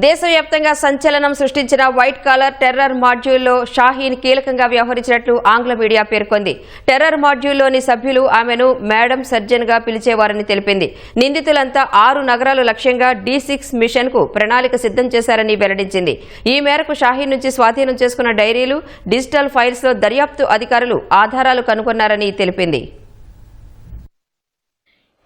దేశవ్యాప్తంగా సంచలనం సృష్టించిన వైట్ కాలర్ టెర్రర్ మాడ్యూల్లో షాహీన్ కీలకంగా వ్యవహరించినట్లు ఆంగ్ల మీడియా పేర్కొంది. టెర్రర్ మాడ్యూల్లోని సభ్యులు ఆమెను మేడం సర్జన్గా పిలిచేవారని తెలిపింది. నిందితులంతా ఆరు నగరాలు లక్ష్యంగా డి సిక్స్ మిషన్కు ప్రణాళిక సిద్ధం చేశారని వెల్లడించింది. ఈ మేరకు షాహీన్ నుంచి స్వాధీనం చేసుకున్న డైరీలు డిజిటల్ ఫైల్స్లో దర్యాప్తు అధికారులు ఆధారాలు కనుగొన్నారని తెలిపింది.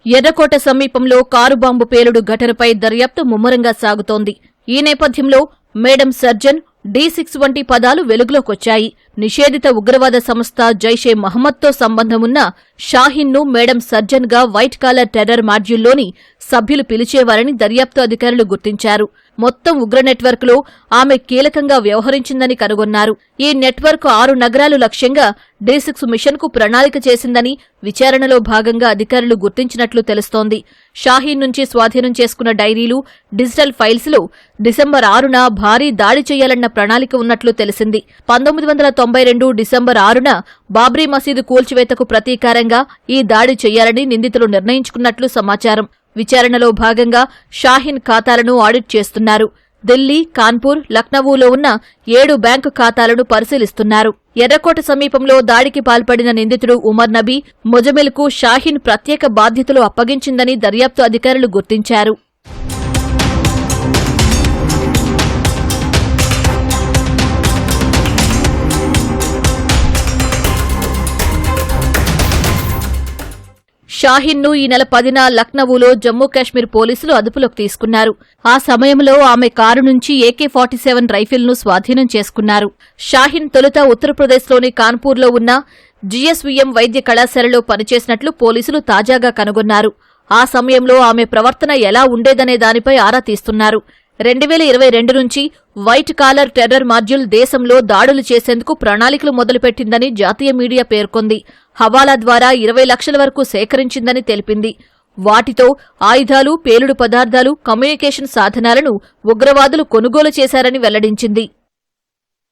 ఎర్రకోట సమీపంలో కారు బాంబు పేలుడు ఘటనపై దర్యాప్తు ముమ్మరంగా సాగుతోంది. ఈ నేపథ్యంలో మేడం సర్జన్ డి సిక్స్ వంటి పదాలు వెలుగులోకొచ్చాయి. నిషేధిత ఉగ్రవాద సంస్థ జైషే మహమ్మద్తో సంబంధమున్న షాహిన్ను మేడం సర్జన్గా వైట్ కాలర్ టెర్రర్ మాడ్యూల్లోని సభ్యులు పిలిచేవారని దర్యాప్తు అధికారులు గుర్తించారు. మొత్తం ఉగ్ర నెట్వర్క్లో ఆమె కీలకంగా వ్యవహరించిందని కనుగొన్నారు. ఈ నెట్వర్క్ ఆరు నగరాలు లక్ష్యంగా డే సిక్స్ మిషన్కు ప్రణాళిక చేసిందని విచారణలో భాగంగా అధికారులు గుర్తించినట్లు తెలుస్తోంది. షాహీన్ నుంచి స్వాధీనం చేసుకున్న డైరీలు డిజిటల్ ఫైల్స్లో డిసెంబర్ ఆరున భారీ దాడి చేయాలన్న ప్రణాళిక ఉన్నట్లు తెలిసింది. పంతొమ్మిది వందల తొంభై రెండు డిసెంబర్ ఆరున బాబ్రీ మసీదు కూల్చివేతకు ప్రతీకారంగా ఈ దాడి చేయాలని నిందితులు నిర్ణయించుకున్నట్లు సమాచారం. విచారణలో భాగంగా షాహీన్ ఖాతాలను ఆడిట్ చేస్తున్నారు. ఢిల్లీ కాన్పూర్ లక్నవూలో ఉన్న ఏడు బ్యాంకు ఖాతాలను పరిశీలిస్తున్నారు. ఎర్రకోట సమీపంలో దాడికి పాల్పడిన నిందితుడు ఉమర్ నబీ ముజమిల్కు షాహీన్ ప్రత్యేక బాధ్యతలు అప్పగించిందని దర్యాప్తు అధికారులు గుర్తించారు. షాహీన్ను ఈ నెల పదిన లక్నవూలో జమ్మూ కాశ్మీర్ పోలీసులు అదుపులోకి తీసుకున్నారు. ఆ సమయంలో ఆమె కారు నుంచి ఏకే ఫార్టీ సెవెన్ రైఫిల్ను స్వాధీనం చేసుకున్నారు. షాహీన్ తొలుత ఉత్తరప్రదేశ్లోని కాన్పూర్లో ఉన్న జీఎస్వీఎం వైద్య కళాశాలలో పనిచేసినట్లు పోలీసులు తాజాగా కనుగొన్నారు. ఆ సమయంలో ఆమె ప్రవర్తన ఎలా ఉండేదనే దానిపై ఆరా తీస్తున్నారు. రెండు వేల ఇరవై రెండు నుంచి వైట్ కాలర్ టెర్రర్ మాడ్యూల్ దేశంలో దాడులు చేసేందుకు ప్రణాళికలు మొదలుపెట్టిందని జాతీయ మీడియా పేర్కొంది. హవాలా ద్వారా ఇరవై లక్షల వరకు సేకరించిందని తెలిపింది. వాటితో ఆయుధాలు పేలుడు పదార్థాలు కమ్యూనికేషన్ సాధనాలను ఉగ్రవాదులు కొనుగోలు చేశారని వెల్లడించింది.